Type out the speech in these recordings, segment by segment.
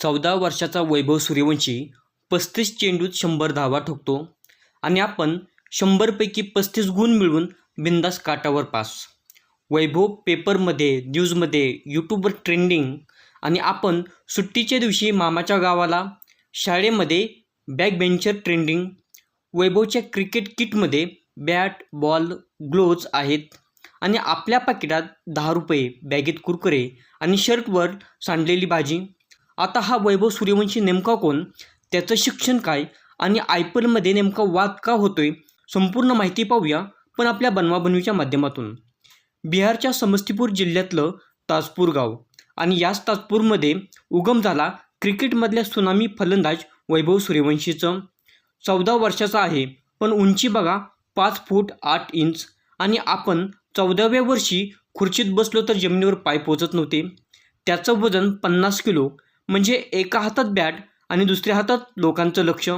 चौदा वर्षाचा वैभव सूर्यवंशी पस्तीस चेंडूत शंभर धावा ठोकतो आणि आपण शंभरपैकी पस्तीस गुण मिळवून बिंदास काटावर पास. वैभव पेपरमध्ये न्यूजमध्ये यूट्यूबवर ट्रेंडिंग आणि आपण सुट्टीच्या दिवशी मामाच्या गावाला शाळेमध्ये बॅक बेंचर ट्रेंडिंग वैभवच्या क्रिकेट किटमध्ये बॅट बॉल ग्लोव्ज आहेत आणि आपल्या पाकिटात दहा रुपये बॅगेत कुरकुरे आणि शर्टवर सांडलेली भाजी आता हा वैभव सूर्यवंशी नेमका कोण? त्याचं शिक्षण काय? आणि आय पी एलमध्ये नेमका वाद का होतोय? संपूर्ण माहिती पाहूया पण आपल्या बनवाबनवीच्या माध्यमातून. बिहारच्या समस्तीपूर जिल्ह्यातलं ताजपूर गाव. आणि याच ताजपूरमध्ये उगम झाला क्रिकेटमधल्या सुनामी फलंदाज वैभव सूर्यवंशीचं. चौदा वर्षाचा आहे पण उंची बघा पाच फूट आठ इंच. आणि आपण चौदाव्या वर्षी खुर्चीत बसलो तर जमिनीवर पाय पोचत नव्हते. त्याचं वजन पन्नास किलो म्हणजे एका हातात बॅट आणि दुसऱ्या हातात लोकांचं लक्ष.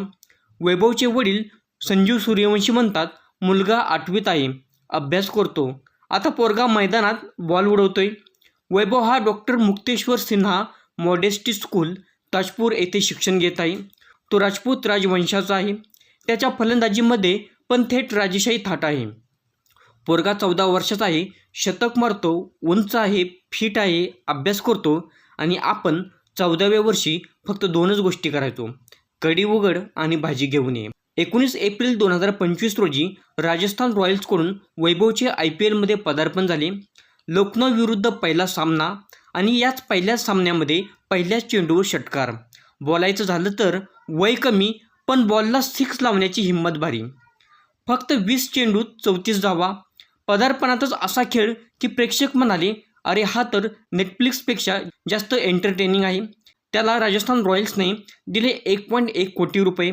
वैभवचे वडील संजीव सूर्यवंशी म्हणतात मुलगा आठवीत आहे अभ्यास करतो. आता पोरगा मैदानात बॉल उडवतोय. वैभव हा doctor Mukteshwar Sinha modesty school Tajpur येथे शिक्षण घेत आहे. तो राजपूत राजवंशाचा आहे. त्याच्या फलंदाजीमध्ये पण थेट राजेशाही थाट आहे. पोरगा चौदा वर्षाचा आहे शतक मारतो उंच आहे फिट आहे अभ्यास करतो आणि आपण चौदाव्या वर्षी फक्त दोनच गोष्टी करायचो. कडी उघड आणि भाजी घेऊन ये. एकोणीस एप्रिल दोन हजार पंचवीस रोजी राजस्थान रॉयल्सकडून वैभवचे आय पी एलमध्ये पदार्पण झाले. लखनौ विरुद्ध पहिला सामना आणि याच पहिल्याच सामन्यामध्ये पहिल्याच चेंडूवर षटकार. बोलायचं झालं तर वय कमी पण बॉलला सिक्स लावण्याची हिंमत भारी. फक्त वीस चेंडूत चौतीस धावा. पदार्पणातच असा खेळ की प्रेक्षक म्हणाले अरे हा तर नेटफ्लिक्सपेक्षा जास्त एंटरटेनिंग आहे. त्याला राजस्थान रॉयल्सने दिले एक पॉईंट एक कोटी रुपये.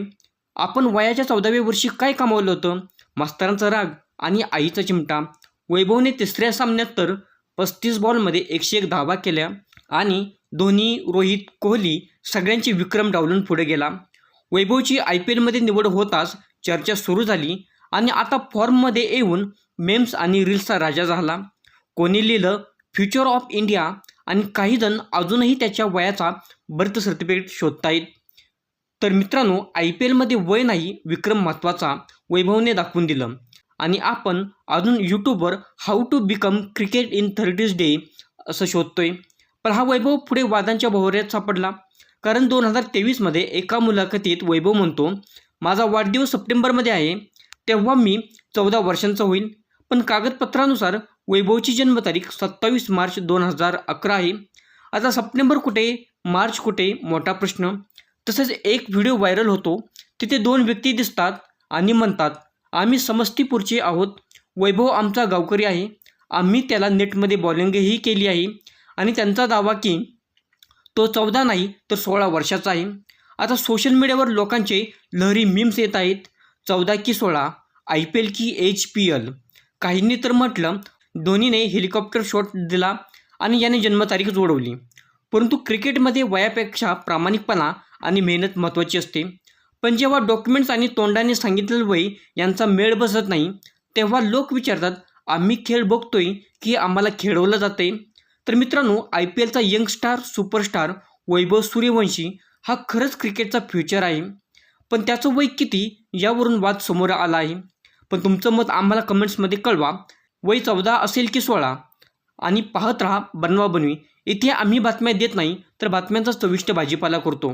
आपण वयाच्या चौदाव्या वर्षी काय कमावलं होतं? मास्तरांचा राग आणि आईचा चिमटा. वैभवने तिसऱ्या सामन्यात तर पस्तीस बॉलमध्ये एकशे एक धावा केल्या आणि धोनी रोहित कोहली सगळ्यांचे विक्रम डावलून पुढे गेला. वैभवची आय पी एलमध्ये निवड होताच चर्चा सुरू झाली आणि आता फॉर्ममध्ये येऊन मेम्स आणि रील्सचा राजा झाला. कोणी लिहिलं फ्युचर ऑफ इंडिया आणि काहीजण अजूनही त्याच्या वयाचा बर्थ सर्टिफिकेट शोधतायत. तर मित्रांनो आय पी एलमध्ये वय नाही विक्रम महत्त्वाचा वैभवने दाखवून दिलं. आणि आपण अजून यूट्यूबवर how to become cricket in thirties day असं शोधतोय. पण हा वैभव पुढे वादांच्या भोवऱ्यात सापडला. कारण दोन हजार तेवीसमध्ये एका मुलाखतीत वैभव म्हणतो माझा वाढदिवस सप्टेंबरमध्ये आहे तेव्हा मी चौदा वर्षांचा होईल पण कागदपत्रानुसार वैभवची जन्मतारीख सत्तावीस मार्च दोन हजार अकरा आहे. आता सप्टेंबर कुठे मार्च कुठे मोठा प्रश्न. तसेच एक व्हिडिओ व्हायरल होतो. तिथे दोन व्यक्ती दिसतात आणि म्हणतात आम्ही समस्तीपूरचे आहोत. वैभव आमचा गावकरी आहे. आम्ही त्याला नेटमध्ये बॉलिंगही केली आहे. आणि त्यांचा दावा की तो चौदा नाही तर सोळा वर्षाचा आहे. आता सोशल मीडियावर लोकांचे लहरी मीम्स येत आहेत. चौदा की सोळा आय पी एल की एच पी एल काहींनी तर म्हटलं धोनीने हेलिकॉप्टर शॉट दिला आणि याने जन्मतारीख जोडवली. परंतु क्रिकेटमध्ये वयापेक्षा प्रामाणिकपणा आणि मेहनत महत्त्वाची असते. पण जेव्हा डॉक्युमेंट्स आणि तोंडाने सांगितलेलं वय यांचा मेळ बसत नाही तेव्हा लोक विचारतात आम्ही खेळ बघतोय की आम्हाला खेळवलं जातंय? तर मित्रांनो I P एलचा young star superstar Vaibhav Suryavanshi हा खरंच क्रिकेटचा फ्युचर आहे. पण त्याचं वय किती यावरून वाद समोर आला आहे. पण तुमचं मत आम्हाला कमेंट्समध्ये कळवा. वय चौदा असेल की सोळा आणि पाहत राहा बनवा बनवी. इथे आम्ही बातम्या देत नाही तर बातम्यांचा चविष्ट भाजीपाला करतो.